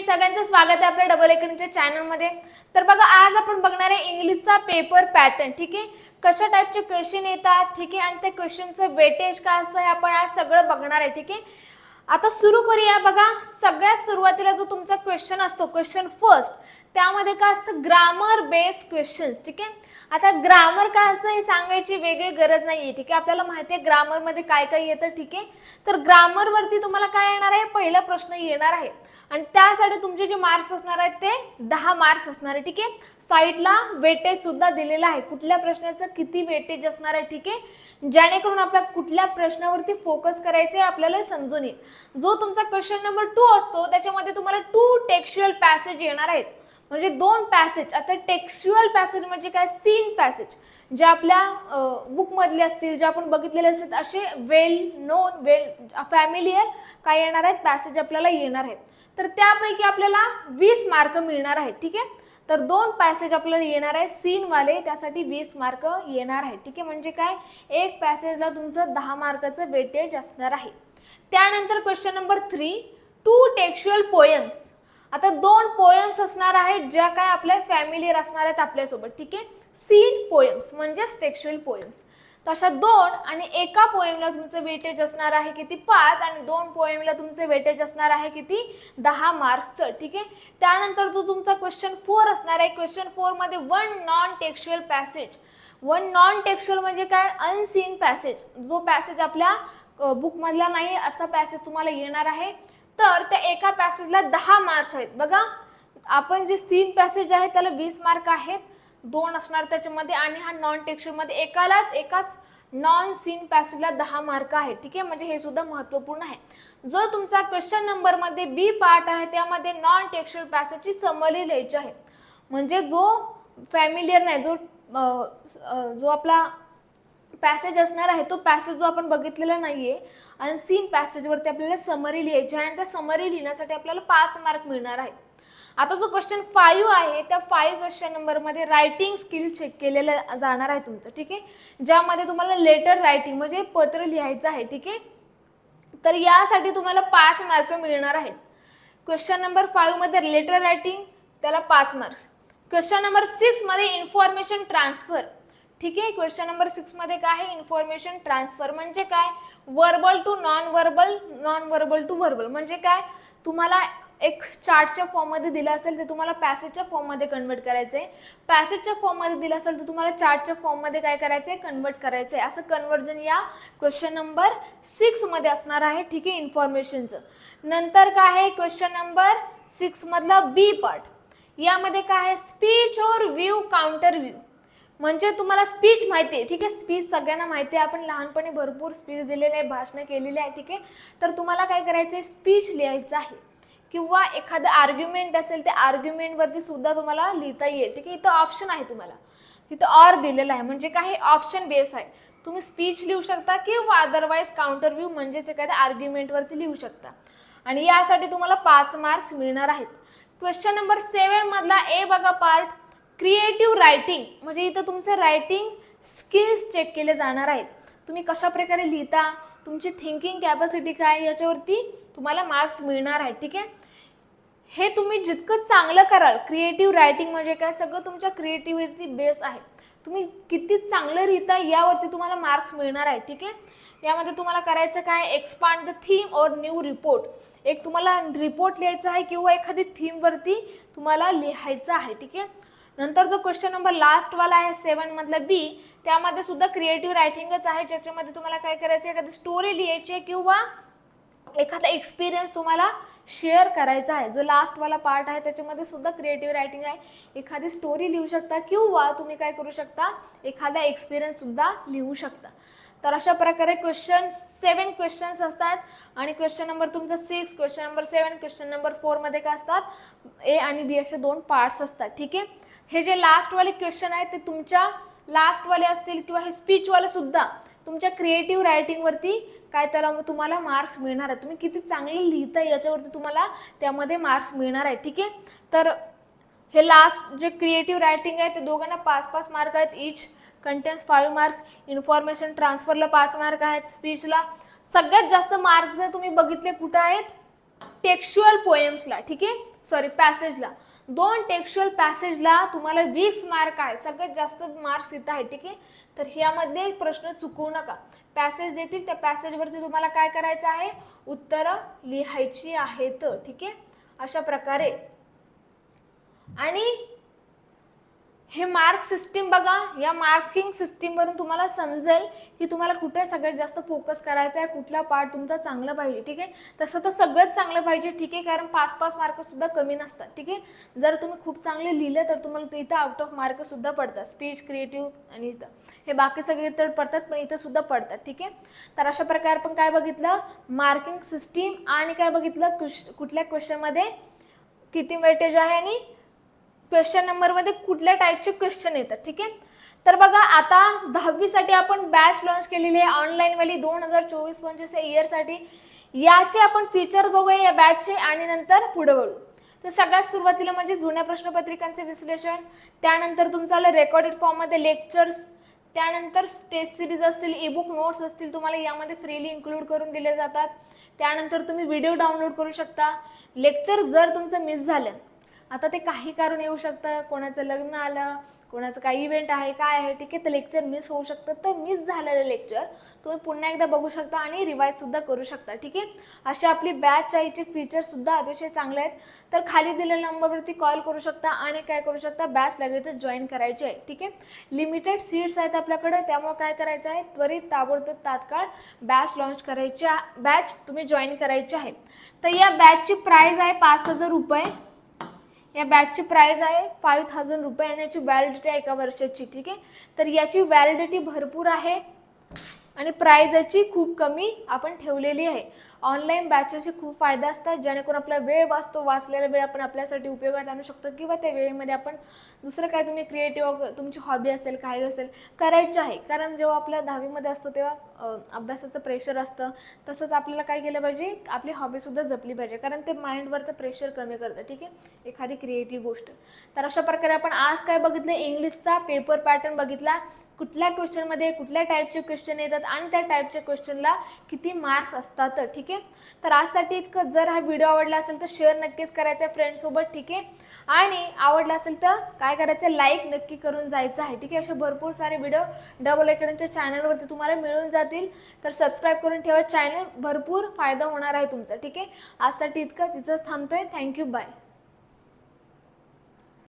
Friend सगळ्यांचं स्वागत आहे आपल्या डबल एकडच्या चॅनलमध्ये तर बघा आज आपण बघणार आहे इंग्लिशचा पेपर पॅटर्न ठीक आहे? कशा टाईपचे क्वेश्चन येतात ठीक आहे? आणि त्या क्वेश्चनचं वेटेज काय असतं हे आपण आज सगळं बघणार आहे ठीक आहे? आता सुरू करूया बघा. सगळ्यात सुरुवातीला जो तुमचा क्वेश्चन असतो क्वेश्चन फर्स्ट त्यामध्ये काय असतं? ग्रामर बेस्ड क्वेश्चन्स ठीक आहे? आता ग्रामर काय असतं हे सांगायची वेगळी गरज नाही आहे ठीक आहे? आपल्याला माहिती आहे ग्रामरमध्ये काय काय येतं ठीक आहे? तर ग्रामरवरती तुम्हाला काय येणार आहे? पहिला प्रश्न येणार आहे. आणि त्यासाठी तुमचे जे मार्क्स असणार आहेत ते दहा मार्क्स असणार आहे ठीक आहे? साईडला वेटेज सुद्धा दिलेला आहे. कुठल्या प्रश्नाचं किती वेटेज असणार आहे ठीक आहे? जेणेकरून आपल्या कुठल्या प्रश्नावरती फोकस करायचे आहे आपल्याला समजून येईल. जो तुमचा क्वेश्चन नंबर टू असतो त्याच्यामध्ये तुम्हाला टू टेक्स्च्युअल पॅसेज येणार आहेत. म्हणजे दोन पॅसेज आता टेक्स्च्युअल पॅसेज म्हणजे काय? सीन पॅसेज जे आपल्या बुकमधले असतील जे आपण बघितलेले असतील असे वेल नोन वेल फॅमिलियर काय येणार आहेत पॅसेज आपल्याला येणार आहेत. तर त्यापैकी आपल्याला वीस मार्क मिळणार आहेत ठीक आहे? तर दोन पॅसेज आपल्याला येणार आहे सीनवाले त्यासाठी वीस मार्क येणार आहे ठीक आहे? म्हणजे काय? एक पॅसेजला तुमचं दहा मार्काचं वेटेज असणार आहे. त्यानंतर question number three two textual poems आता दोन पोयम्स असणार आहेत ज्या काय आपल्या फॅमिलीर असणार आहेत आपल्यासोबत ठीक आहे? सीन पोयम्स म्हणजेच टेक्स्च्युअल पोयम्स तशा दोन आणि एका पोएमला तुमचं वेटेज असणार आहे किती? पाच आणि दोन पोएमला तुमचं वेटेज असणार आहे किती? दहा मार्क्सचं ठीक आहे? त्यानंतर जो तुमचा क्वेश्चन फोर असणार आहे क्वेश्चन फोरमध्ये one non textual passage one non textual म्हणजे काय? अनसीन पॅसेज जो पॅसेज आपल्या बुकमधला नाही असा पॅसेज तुम्हाला येणार आहे. तर त्या एका पॅसेजला दहा मार्क्स आहेत. बघा आपण जे सीन पॅसेज आहे त्याला वीस मार्क आहेत. दोन असणार त्याच्यामध्ये आणि हा नॉन टेक्स्चरमध्ये एकालाच एकाच नॉन सीन पॅसेजला दहा मार्क आहेत. ठीक आहे? म्हणजे हे सुद्धा महत्त्वपूर्ण आहे. जो तुमचा क्वेश्चन नंबरमध्ये बी पार्ट आहे त्यामध्ये नॉन टेक्स्चर पॅसेजची समरी लिहायची आहे. म्हणजे जो फॅमिलियर नाही जो जो आपला पॅसेज असणार आहे तो पॅसेज जो आपण बघितलेला नाहीये आणि सीन पॅसेजवरती आपल्याला समरी लिहायची आहे आणि त्या समरी लिहिण्यासाठी आपल्याला पाच मार्क मिळणार आहेत. आता जो क्वेश्चन फाईव्ह आहे त्या फाईव्ह क्वेश्चन नंबरमध्ये रायटिंग स्किल चेक केलेलं जाणार आहे तुमचं ठीक आहे? ज्यामध्ये तुम्हाला लेटर रायटिंग म्हणजे पत्र लिहायचं आहे ठीक आहे? तर यासाठी तुम्हाला पाच मार्क मिळणार आहेत. क्वेश्चन नंबर फाईव्हमध्ये लेटर रायटिंग त्याला पाच मार्क्स क्वेश्चन नंबर सिक्समध्ये इन्फॉर्मेशन ट्रान्सफर ठीक आहे? क्वेश्चन नंबर सिक्समध्ये काय आहे? इन्फॉर्मेशन ट्रान्सफर म्हणजे काय? Verbal to non verbal non verbal to verbal म्हणजे काय? तुम्हाला एक चार्टच्या फॉर्ममध्ये दिलं असेल ते तुम्हाला पॅसेजच्या फॉर्ममध्ये कन्वर्ट करायचं आहे पॅसेजच्या फॉर्ममध्ये दिलं असेल तर तुम्हाला चार्टच्या फॉर्ममध्ये काय करायचं आहे कन्वर्ट करायचं आहे असं कन्वर्जन या क्वेश्चन नंबर सिक्समध्ये असणार आहे. ठीक आहे? इन्फॉर्मेशनचं नंतर काय आहे? क्वेश्चन नंबर सिक्समधला बी पार्ट यामध्ये काय आहे? स्पीच और व्ह्यू काउंटर व्ह्यू म्हणजे तुम्हाला स्पीच माहिती आहे ठीक आहे? स्पीच सगळ्यांना माहिती आहे. आपण लहानपणी भरपूर स्पीच दिलेले आहे भाषणं केलेली आहे ठीक आहे? तर तुम्हाला काय करायचं आहे? स्पीच लिहायचं आहे. किंवा एखादं आर्ग्युमेंट असेल त्या आर्ग्युमेंटवरती सुद्धा तुम्हाला लिहिता येईल ठीक आहे? इथं ऑप्शन आहे तुम्हाला. तिथं ऑर दिलेलं आहे. म्हणजे काही ऑप्शन बेस आहे. तुम्ही स्पीच लिहू शकता किंवा अदरवाईज काउंटर व्ह्यू म्हणजेच एखाद्या आर्ग्युमेंटवरती लिहू शकता. आणि यासाठी तुम्हाला पाच मार्क्स मिळणार आहेत. क्वेश्चन नंबर सेवन मधला ए बघा पार्ट क्रिएटिव्ह रायटिंग म्हणजे इथं तुमचं रायटिंग स्किल्स चेक केले जाणार आहेत. तुम्ही कशा प्रकारे लिहिता तुमची थिंकिंग कॅपॅसिटी काय याच्यावरती तुम्हाला मार्क्स मिळणार आहेत ठीक आहे? हे तुम्ही जितकं चांगलं कराल क्रिएटिव्ह रायटिंग म्हणजे काय सगळं तुमच्या क्रिएटिव्हिटी बेस आहे. तुम्ही किती चांगलं लिहिता यावरती तुम्हाला मार्क्स मिळणार आहे ठीक आहे? यामध्ये तुम्हाला करायचं काय expand the theme or new report एक तुम्हाला रिपोर्ट लिहायचा आहे किंवा एखादी थीमवरती तुम्हाला लिहायचं आहे ठीक आहे? नंतर जो क्वेश्चन नंबर लास्टवाला आहे सेवन मधला बी त्यामध्ये सुद्धा क्रिएटिव्ह रायटिंगच आहे. ज्याच्यामध्ये तुम्हाला काय करायचं आहे एखादी स्टोरी लिहायची आहे किंवा एखादा एक्सपिरियन्स तुम्हाला शेअर करायचा आहे. जो लास्टवाला पार्ट आहे त्याच्यामध्ये सुद्धा क्रिएटिव्ह रायटिंग आहे. एखादी स्टोरी लिहू शकता किंवा तुम्ही काय करू शकता एखादा एक्सपिरियन्ससुद्धा लिहू शकता. तर अशा प्रकारे क्वेश्चन सेवन क्वेश्चन्स असतात. आणि क्वेश्चन नंबर तुमचा six question number seven question number फोरमध्ये काय असतात? ए आणि बी असे दोन पार्ट्स असतात. ठीक आहे? हे जे लास्टवाले क्वेश्चन आहेत ते तुमच्या लास्टवाले असतील किंवा हे स्पीचवाले सुद्धा तुमच्या क्रिएटिव्ह रायटिंगवरती काय त्याला मग तुम्हाला मार्क्स मिळणार आहे तुम्ही किती चांगलं लिहिता याच्यावरती तुम्हाला त्यामध्ये मार्क्स मिळणार आहे ठीक आहे? तर हे लास्ट जे क्रिएटिव्ह रायटिंग आहे ते दोघांना पाच पाच मार्क आहेत. Each contains five marks information ट्रान्सफरला पाच मार्क आहेत. स्पीचला सगळ्यात जास्त मार्क जर तुम्ही बघितले कुठं आहेत? टेक्स्च्युअल पोएम्सला ठीक आहे? सॉरी पॅसेजला दोन टेक्स्च्युअल पॅसेजला तुम्हाला वीस मार्क आहे. सगळ्यात जास्त मार्क्स इथं आहे ठीक आहे? तर ह्यामध्ये एक प्रश्न चुकवू नका. पॅसेज देतील त्या पॅसेजवरती तुम्हाला काय करायचं आहे? उत्तरं लिहायची आहेत ठीक आहे? अशा प्रकारे. आणि हे मार्क सिस्टीम बघा या मार्किंग सिस्टीमवरून तुम्हाला समजेल की तुम्हाला कुठे सगळ्यात जास्त फोकस करायचा आहे कुठला पार्ट तुमचा चांगला पाहिजे ठीक आहे? तसं तर सगळंच चांगलं पाहिजे ठीक आहे? कारण पाच पाच मार्कसुद्धा कमी नसतात ठीक आहे? जर तुम्ही खूप चांगले लिहिलं तर तुम्हाला इथं आउट ऑफ मार्कसुद्धा पडतात. स्पीच क्रिएटिव्ह आणि इथं. हे बाकी सगळे तर पडतात पण इथं सुद्धा पडतात ठीक आहे? तर अशा प्रकारे आपण काय बघितलं? मार्किंग सिस्टीम आणि काय बघितलं? कुश कुठल्या क्वेश्चनमध्ये किती वेटेज आहे आणि क्वेश्चन नंबरमध्ये कुठल्या टाईपचे क्वेश्चन येतात ठीक आहे? तर बघा आता दहावीसाठी आपण बॅच लॉन्च केलेली आहे ऑनलाईनवाली दोन हजार चोवीस पंचवीस या इयरसाठी याचे आपण फीचर बघूया या बॅचचे आणि नंतर पुढे वळू. तर सगळ्यात सुरुवातीला म्हणजे जुन्या प्रश्नपत्रिकांचे विश्लेषण त्यानंतर तुमचा रेकॉर्डेड फॉर्ममध्ये लेक्चर्स त्यानंतर टेस्ट सिरीज असतील ईबुक नोट्स असतील तुम्हाला यामध्ये फ्रीली इन्क्लूड करून दिले जातात. त्यानंतर तुम्ही व्हिडिओ डाउनलोड करू शकता. लेक्चर जर तुमचं मिस झालं आता ते काही कारण येऊ शकतं. कोणाचं लग्न आलं कोणाचं काही इव्हेंट आहे काय आहे ठीक आहे तर लेक्चर मिस होऊ शकतं. तर मिस झालेलं लेक्चर तुम्ही पुन्हा एकदा बघू शकता आणि रिवाईजसुद्धा करू शकता ठीक आहे? अशी आपली बॅच आईचे फीचरसुद्धा अतिशय चांगले आहेत. तर खाली दिलेल्या नंबरवरती कॉल करू शकता आणि काय करू शकता बॅच लगेच जॉईन करायची आहे ठीक आहे? लिमिटेड सीट्स आहेत आपल्याकडे त्यामुळे काय करायचं आहे? त्वरित ताबडतोब तात्काळ बॅच लॉन्च करायची बॅच तुम्ही जॉईन करायची आहे. तर या बॅचची प्राईज आहे पाच हजार रुपये. या बॅचची प्राईज आहे फाईव्ह थाउजंड रुपये आणि याची व्हॅलिडिटी आहे एका वर्षाची ठीक आहे? तर याची व्हॅलिडिटी भरपूर आहे आणि प्राईज याची खूप कमी आपण ठेवलेली आहे. ऑनलाईन बॅचेसचे खूप फायदे असतात जेणेकरून आपला वेळ वाचतो वाचलेला वेळ आपण आपल्यासाठी उपयोगात आणू शकतो किंवा त्या वेळेमध्ये आपण दुसरं काय तुम्ही क्रिएटिव्ह तुमची हॉबी असेल काही असेल करायची आहे. कारण जेव्हा आपल्या दहावीमध्ये असतो तेव्हा अभ्यासाचं प्रेशर असतं. तसंच आपल्याला काय केलं पाहिजे आपली हॉबीसुद्धा जपली पाहिजे. कारण ते माइंडवरचं प्रेशर कमी करतं ठीक आहे? एखादी क्रिएटिव्ह गोष्ट. तर अशा प्रकारे आपण आज काय बघितलं? इंग्लिशचा पेपर पॅटर्न बघितला. कुठल्या क्वेश्चनमध्ये कुठल्या टाईपचे क्वेश्चन येतात आणि त्या टाईपच्या क्वेश्चनला किती मार्क्स असतात ठीक आहे? तर आजसाठी इतकं. जर हा व्हिडिओ आवडला असेल तर शेअर नक्कीच करायचा आहे फ्रेंडसोबत ठीक आहे? आणि आवडला असेल तर काय करायचं लाईक नक्की करून जायचं आहे ठीक आहे? असे भरपूर सारे व्हिडिओ डबल अकॅडमीच्या चॅनलवरती तुम्हाला मिळून जातील. तर सबस्क्राईब करून ठेवा चॅनल भरपूर फायदा होणार आहे तुमचा ठीक आहे? आजसाठी इतकं. तिथंच थांबतोय. Thank you bye